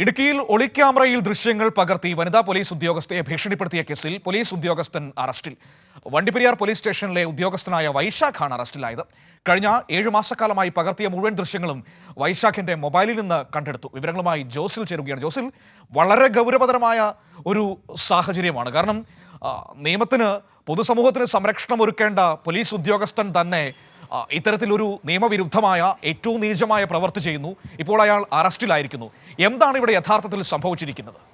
ഇടുക്കിയിൽ ഒളിക്യാമറയിൽ ദൃശ്യങ്ങൾ പകർത്തി വനിതാ പോലീസ് ഉദ്യോഗസ്ഥയെ ഭീഷണിപ്പെടുത്തിയ കേസിൽ പോലീസ് ഉദ്യോഗസ്ഥൻ അറസ്റ്റിൽ. വണ്ടിപ്പെരിയാർ പോലീസ് സ്റ്റേഷനിലെ ഉദ്യോഗസ്ഥനായ വൈശാഖാണ് അറസ്റ്റിലായത്. കഴിഞ്ഞ ഏഴു മാസക്കാലമായി പകർത്തിയ മുഴുവൻ ദൃശ്യങ്ങളും വൈശാഖിന്റെ മൊബൈലിൽ നിന്ന് കണ്ടെടുത്തു. വിവരങ്ങളുമായി ജോസിൽ ചേരുകയാണ്. ജോസിൽ വളരെ ഗൗരവതരമായ ഒരു സാഹചര്യമാണ്. കാരണം നിയമത്തിന് പൊതുസമൂഹത്തിന് സംരക്ഷണം ഒരുക്കേണ്ട പോലീസ് ഉദ്യോഗസ്ഥൻ തന്നെ ഇത്തരത്തിലൊരു നിയമവിരുദ്ധമായ ഏറ്റവും നീചമായ പ്രവൃത്തി ചെയ്യുന്നു. ഇപ്പോൾ അയാൾ അറസ്റ്റിലായിരിക്കുന്നു. എന്താണ് ഇവിടെ യഥാർത്ഥത്തിൽ സംഭവിച്ചിരിക്കുന്നത്?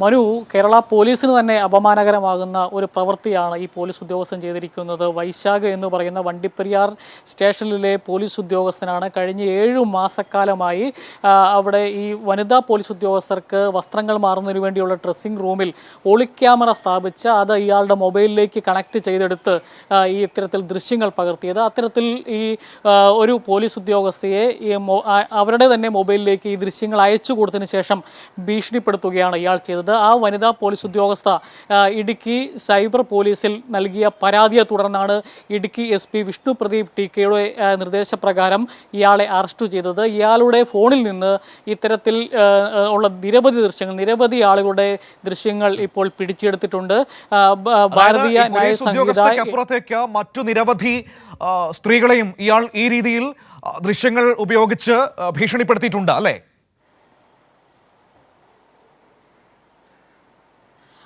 മനു കേരള പോലീസിന് തന്നെ അപമാനകരമാകുന്ന ഒരു പ്രവൃത്തിയാണ് ഈ പോലീസ് ഉദ്യോഗസ്ഥൻ ചെയ്തിരിക്കുന്നത്. വൈശാഖ് എന്ന് പറയുന്ന വണ്ടിപ്പെരിയാർ സ്റ്റേഷനിലെ പോലീസ് ഉദ്യോഗസ്ഥനാണ്. കഴിഞ്ഞ ഏഴു മാസക്കാലമായി അവിടെ ഈ വനിതാ പോലീസ് ഉദ്യോഗസ്ഥർക്ക് വസ്ത്രങ്ങൾ മാറുന്നതിന് വേണ്ടിയുള്ള ഡ്രസ്സിംഗ് റൂമിൽ ഒളിക്യാമറ സ്ഥാപിച്ച് അത് ഇയാളുടെ മൊബൈലിലേക്ക് കണക്ട് ചെയ്തെടുത്ത് ഈ ഇത്തരത്തിൽ ദൃശ്യങ്ങൾ പകർത്തിയത്. അത്തരത്തിൽ ഈ ഒരു പോലീസ് ഉദ്യോഗസ്ഥയെ അവരുടെ തന്നെ മൊബൈലിലേക്ക് ഈ ദൃശ്യങ്ങൾ അയച്ചു കൊടുത്തതിന് ശേഷം ഭീഷണിപ്പെടുത്തുകയാണ് ഇയാൾ ചെയ്തത്. ആ വനിതാ പോലീസ് ഉദ്യോഗസ്ഥ ഇടുക്കി സൈബർ പോലീസിൽ നൽകിയ പരാതിയെ തുടർന്നാണ് Idukki S P Vishnu Pradeep T കെയുടെ നിർദ്ദേശപ്രകാരം ഇയാളെ അറസ്റ്റ് ചെയ്തത്. ഇയാളുടെ ഫോണിൽ നിന്ന് ഇത്തരത്തിൽ ഉള്ള നിരവധി ദൃശ്യങ്ങൾ നിരവധി ആളുകളുടെ ദൃശ്യങ്ങൾ ഇപ്പോൾ പിടിച്ചെടുത്തിട്ടുണ്ട്. ഭാരതീയ നയസംഹിതയ്ക്ക് ഈ ന്യായ സംഹിത മറ്റു നിരവധി സ്ത്രീകളെയും ഇയാൾ ഈ രീതിയിൽ ദൃശ്യങ്ങൾ ഉപയോഗിച്ച് ഭീഷണിപ്പെടുത്തിയിട്ടുണ്ട് അല്ലേ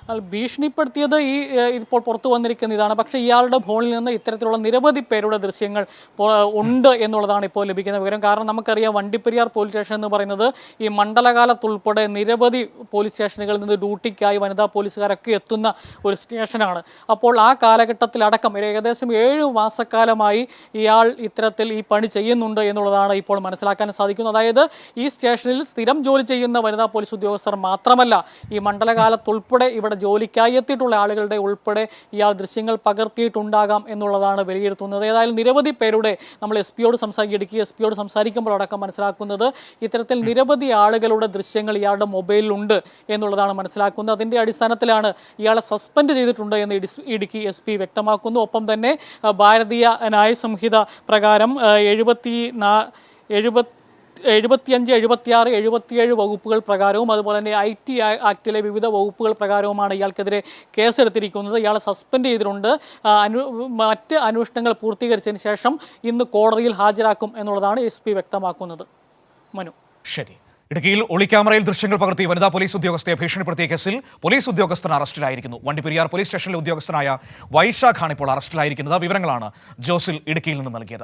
അയാൾ ഭീഷണിപ്പെടുത്തിയത് ഈ ഇപ്പോൾ പുറത്തു വന്നിരിക്കുന്ന ഇതാണ്. പക്ഷേ ഇയാളുടെ ഫോണിൽ നിന്ന് ഇത്തരത്തിലുള്ള നിരവധി പേരുടെ ദൃശ്യങ്ങൾ ഉണ്ട് എന്നുള്ളതാണ് ഇപ്പോൾ ലഭിക്കുന്ന വിവരം. കാരണം നമുക്കറിയാം വണ്ടിപ്പെരിയാർ പോലീസ് സ്റ്റേഷൻ എന്ന് പറയുന്നത് ഈ മണ്ഡലകാലത്തുൾപ്പെടെ നിരവധി പോലീസ് സ്റ്റേഷനുകളിൽ നിന്ന് ഡ്യൂട്ടിക്കായി വനിതാ പോലീസുകാരൊക്കെ എത്തുന്ന ഒരു സ്റ്റേഷനാണ്. അപ്പോൾ ആ കാലഘട്ടത്തിലടക്കം ഏകദേശം ഏഴ് മാസക്കാലമായി ഇയാൾ ഇത്തരത്തിൽ ഈ പണി ചെയ്യുന്നുണ്ട് എന്നുള്ളതാണ് ഇപ്പോൾ മനസ്സിലാക്കാൻ സാധിക്കുന്നത്. അതായത് ഈ സ്റ്റേഷനിൽ സ്ഥിരം ജോലി ചെയ്യുന്ന വനിതാ പോലീസ് ഉദ്യോഗസ്ഥർ മാത്രമല്ല ഈ മണ്ഡലകാലത്തുൾപ്പെടെ ഇവിടെ ജോലിക്കായി എത്തിയിട്ടുള്ള ആളുകളുടെ ഉൾപ്പെടെ ഇയാൾ ദൃശ്യങ്ങൾ പകർത്തിയിട്ടുണ്ടാകാം എന്നുള്ളതാണ് വിലയിരുത്തുന്നത്. ഏതായാലും നിരവധി പേരുടെ നമ്മൾ എസ് പിയോട് സംസാരിക്കുക ഇടുക്കി എസ് പിയോട് സംസാരിക്കുമ്പോൾ അടക്കം മനസ്സിലാക്കുന്നത് ഇത്തരത്തിൽ നിരവധി ആളുകളുടെ ദൃശ്യങ്ങൾ ഇയാളുടെ മൊബൈലിലുണ്ട് എന്നുള്ളതാണ് മനസ്സിലാക്കുന്നത്. അതിന്റെ അടിസ്ഥാനത്തിലാണ് ഇയാളെ സസ്പെൻഡ് ചെയ്തിട്ടുണ്ട് എന്ന് ഇടുക്കി എസ് പി വ്യക്തമാക്കുന്നു. ഒപ്പം തന്നെ ഭാരതീയ ന്യായ സംഹിത പ്രകാരം എഴുപത്തി നാ എഴുപത്തി എഴുപത്തിയഞ്ച് എഴുപത്തിയാറ് എഴുപത്തിയേഴ് വകുപ്പുകൾ പ്രകാരവും അതുപോലെ തന്നെ ഐ ടി ആക്ടിലെ വിവിധ വകുപ്പുകൾ പ്രകാരവുമാണ് ഇയാൾക്കെതിരെ കേസെടുത്തിരിക്കുന്നത്. ഇയാളെ സസ്പെൻഡ് ചെയ്തിട്ടുണ്ട്. അനു മറ്റ് അന്വേഷണങ്ങൾ പൂർത്തീകരിച്ചതിന് ശേഷം ഇന്ന് കോടതിയിൽ ഹാജരാക്കും എന്നുള്ളതാണ് എസ് പി വ്യക്തമാക്കുന്നത്. മനു. ശരി. ഇടുക്കിയിൽ ഒളിക്യാമറയിൽ ദൃശ്യങ്ങൾ പകർത്തി വനിതാ പോലീസ് ഉദ്യോഗസ്ഥയെ ഭീഷണിപ്പെടുത്തിയ കേസിൽ പോലീസ് ഉദ്യോഗസ്ഥൻ അറസ്റ്റിലായിരിക്കുന്നു. വണ്ടിപ്പെരിയാർ പോലീസ് സ്റ്റേഷനിലെ ഉദ്യോഗസ്ഥനായ വൈശാഖാണ് ഇപ്പോൾ അറസ്റ്റിലായിരിക്കുന്നത്. വിവരങ്ങളാണ് ജോസിൽ ഇടുക്കിയിൽ നിന്ന് നൽകിയത്.